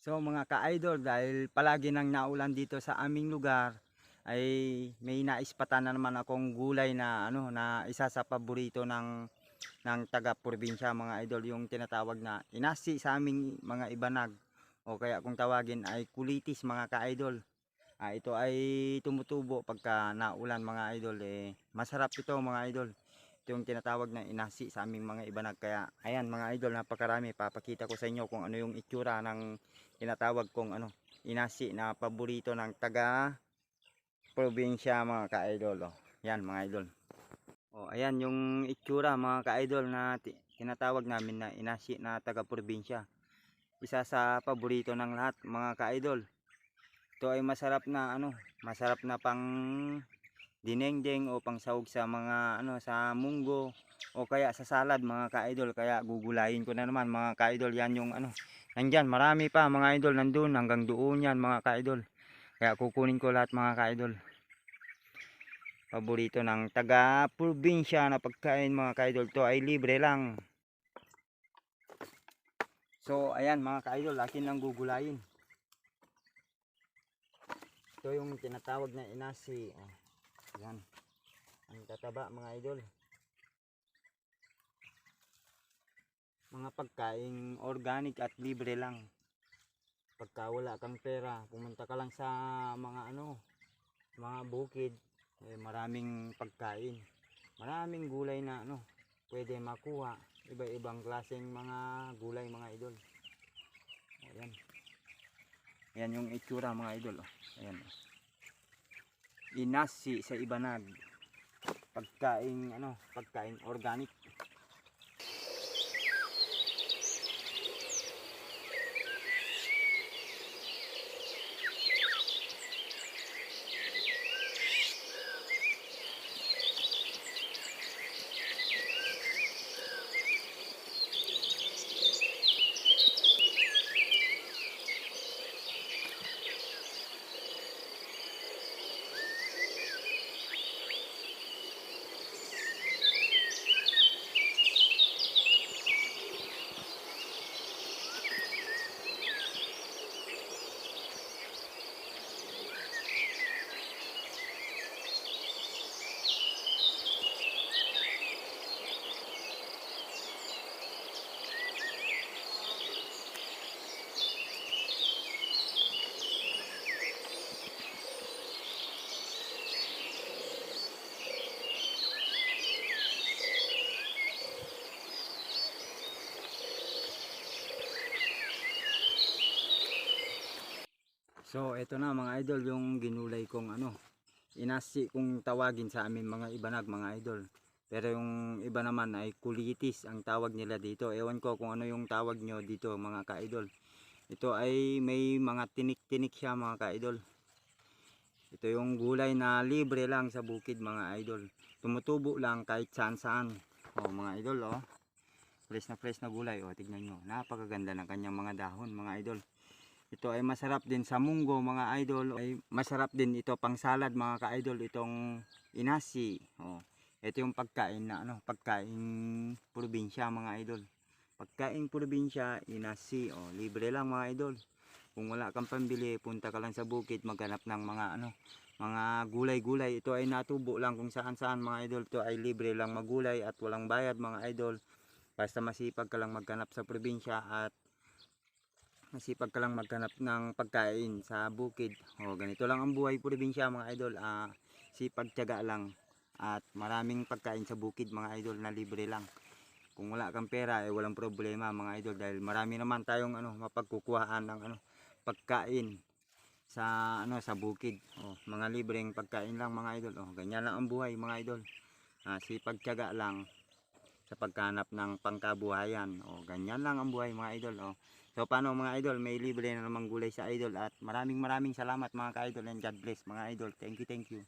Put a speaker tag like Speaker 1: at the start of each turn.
Speaker 1: So mga ka-idol, dahil palagi nang naulan dito sa aming lugar, ay may naispatan na naman akong gulay na ano na isa sa paborito ng ng taga probinsya mga idol yung tinatawag na inasi sa aming mga ibanag o kaya kung tawagin ay kulitis mga ka-idol. Ah, ito ay tumutubo pagka naulan mga idol eh masarap ito mga idol. Yung tinatawag na inasi sa aming mga ibanag kaya ayan mga idol napakarami papakita ko sa inyo kung ano yung itsura ng tinatawag kong ano inasi na paborito ng taga probinsya mga ka-idol oh. Yan mga idol. Oh, ayan yung itsura mga ka-idol na ti- tinatawag namin na inasi na taga probinsya. Isa sa paborito ng lahat mga ka-idol. Ito ay masarap na ano, masarap na pang dinengdeng o pang sahog sa mga ano sa munggo o kaya sa salad mga ka-idol. Kaya gugulayin ko na naman mga ka-idol. Yan yung ano nandyan. Marami pa mga idol nandun hanggang doon yan mga ka-idol. Kaya kukunin ko lahat mga ka-idol. Paborito ng taga probinsya na pagkain mga ka-idol. To ay libre lang. So ayan mga ka-idol akin lang gugulayin. Ito yung tinatawag na inasi. oh, yan. Ang tataba mga idol. Mga pagkain organic at libre lang. Pagka wala kang pera pumunta ka lang sa mga ano mga bukid eh, maraming pagkain. Maraming gulay na ano pwede makuha. Iba-ibang klaseng mga gulay mga idol. Ayan. Ayan yung itsura mga idol oh. ayan. Inasi sa ibanag. Pagkain ano pagkain organic So eto na mga idol yung ginulay kong ano inasi kung tawagin sa amin mga ibanag mga idol. Pero yung iba naman ay kulitis ang tawag nila dito. Ewan ko kung ano yung tawag nyo dito mga ka-idol. Ito ay may mga tinik-tinik siya mga ka-idol. Ito yung gulay na libre lang sa bukid mga idol. Tumutubo lang kahit saan saan. Oh mga idol oh. Fresh na fresh na gulay oh tignan nyo. Napakaganda ng kanyang mga dahon mga idol. Ito ay masarap din sa munggo mga idol. Ay masarap din ito pang salad mga ka-idol itong inasi. Oh. Ito yung pagkain na ano, pagkain probinsya mga idol. Pagkain probinsya, inasi, oh, libre lang mga idol. Kung wala kang pambili, punta ka lang sa bukid maghanap ng mga ano, mga gulay-gulay. Ito ay natubo lang kung saan-saan mga idol. Ito ay libre lang magulay at walang bayad mga idol. Basta masipag ka lang maghanap sa probinsya at masipag ka lang maghanap ng pagkain sa bukid. O, ganito lang ang buhay probinsya mga idol. Ah, sipag tiyaga lang. At maraming pagkain sa bukid mga idol na libre lang. Kung wala kang pera, eh walang problema mga idol. Dahil marami naman tayong ano, mapagkukuhaan ng ano, pagkain sa ano sa bukid. O, mga libreng pagkain lang mga idol. O, ganyan lang ang buhay mga idol. Ah, sipag tiyaga lang sa pagkanap ng pangkabuhayan. O, ganyan lang ang buhay mga idol. O, So paano mga idol, may libre na namang gulay sa idol at maraming maraming salamat mga ka-idol and God bless mga idol. Thank you, thank you.